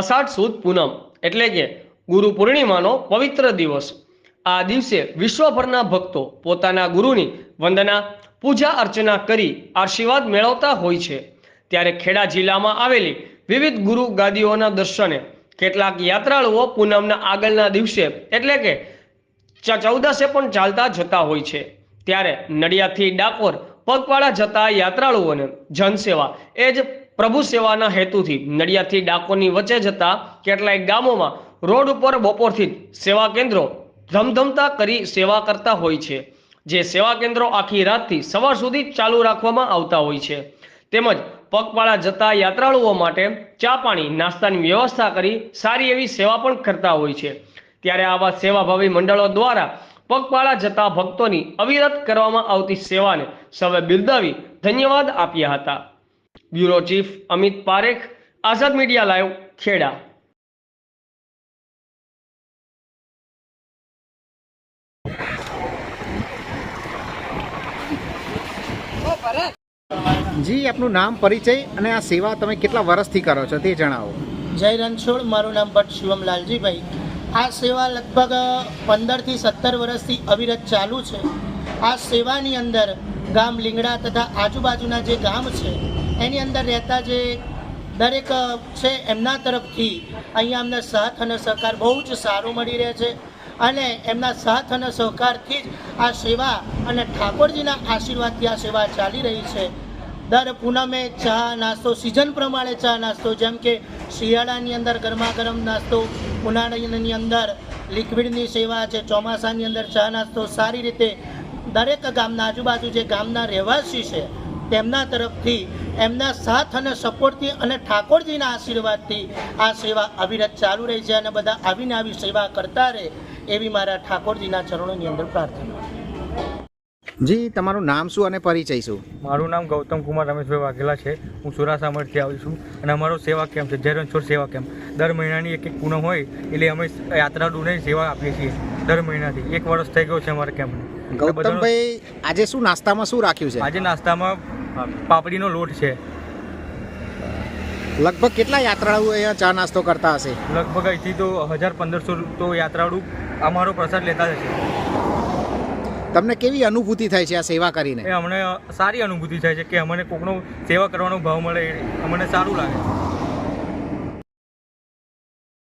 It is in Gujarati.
અષાઢ સુદ પૂનમ એટલે કે ગુરુ પૂર્ણિમાનો પવિત્ર દિવસ. આ દિવસે વિશ્વભરના ભક્તો પોતાના ગુરુની વંદના, પૂજા અર્ચના કરી આશીર્વાદ મેળવતા હોય છે. ત્યારે ખેડા જિલ્લામાં આવેલી વિવિધ ગુરુ ગાદીઓના દર્શને કેટલાક યાત્રાળુઓ પૂનમના આગળના દિવસે એટલે કે ચૌદસે પણ ચાલતા જતા હોય છે. ત્યારે નડિયાદથી ડાકોર, પગપાળા જતા યાત્રાળુઓને જનસેવા એ જ પ્રભુ સેવાના હેતુથી નડિયાદથી ડાકોની વચ્ચે જતા કેટલાય ગામોમાં રોડ ઉપર બપોરથી સેવા કેન્દ્રો ધમધમતા કરી સેવા કરતા હોય છે. જે સેવા કેન્દ્રો આખી રાતથી સવાર સુધી ચાલુ રાખવામાં આવતા હોય છે. તેમજ પગપાળા જતા યાત્રાળુઓ માટે ચા પાણી, નાસ્તાની વ્યવસ્થા કરી સારી એવી સેવા પણ કરતા હોય છે. ત્યારે આવા સેવાભાવી મંડળો દ્વારા પગપાળા જતા ભક્તોની અવિરત કરવામાં આવતી સેવાને સૌએ બિરદાવી ધન્યવાદ આપ્યા હતા. Bureau chief Amit Parekh Azad media live Kheda. જી આપનું નામ પરિચય અને આ સેવા તમે કેટલા વર્ષથી કરો છો તે જણાવો. જય રણછોડ મારું નામ ભટ્ટ શિવમ લાલજીભાઈ. આ સેવા લગભગ પંદરથી સત્તર વર્ષથી અવિરત ચાલુ છે. આ સેવાની અંદર ગામ લીંગડા તથા આજુબાજુના જે ગામ છે એની અંદર રહેતા જે દરેક છે એમના તરફથી અહીંયા અમને સાથ અને સહકાર બહુ જ સારો મળી રહે છે. અને એમના સાથ અને સહકારથી જ આ સેવા અને ઠાકોરજીના આશીર્વાદથી આ સેવા ચાલી રહી છે. દર પૂનમે ચા નાસ્તો સિઝન પ્રમાણે ચા નાસ્તો, જેમ કે શિયાળાની અંદર ગરમા ગરમ નાસ્તો, ઉનાળાની અંદર લિક્વિડની સેવા છે, ચોમાસાની અંદર ચા નાસ્તો, સારી રીતે દરેક ગામના આજુબાજુ જે ગામના રહેવાસી છે, તેમના તરફથી એમના સાથ અને સપોર્ટથી અને ઠાકોરજીના આશીર્વાદથી આ સેવા અવિરત ચાલુ રહી છે અને બધા આવીને આવી સેવા કરતા રહે એવી મારા ઠાકોરજીના ચરણોની અંદર પ્રાર્થના. જી તમારું નામ શું અને પરિચય શું? મારું નામ ગૌતમ કુમાર રમેશભાઈ વાઘેલા છે. હું સુરાસામરથી આવું છું અને અમારો સેવા કેમ્પ છે જય રણછોડ સેવા કેમ્પ. દર મહિનાની એક એક પૂનમ હોય એટલે અમે યાત્રાળુને સેવા આપીએ છીએ દર મહિનાથી. એક વર્ષ થઈ ગયો છે અમારા કેમ્પને. ગૌતમભાઈ આજે શું નાસ્તામાં શું રાખ્યું છે? આજે નાસ્તામાં પાપડીનો લોટ છે. લગભગ કેટલા યાત્રાળુઓ અહીંયા ચા નાસ્તો કરતા હશે? લગભગ અહીંથી તો હજાર પંદરસો તો યાત્રાળુ અમારો પ્રસાદ લેતા છે તમને કેવી અનુભૂતિ થાય છે આ સેવા કરીને? એ અમને સારી અનુભૂતિ થાય છે કે અમને કોકનો સેવા કરવાનો ભાવ મળે અમને સારું લાગે.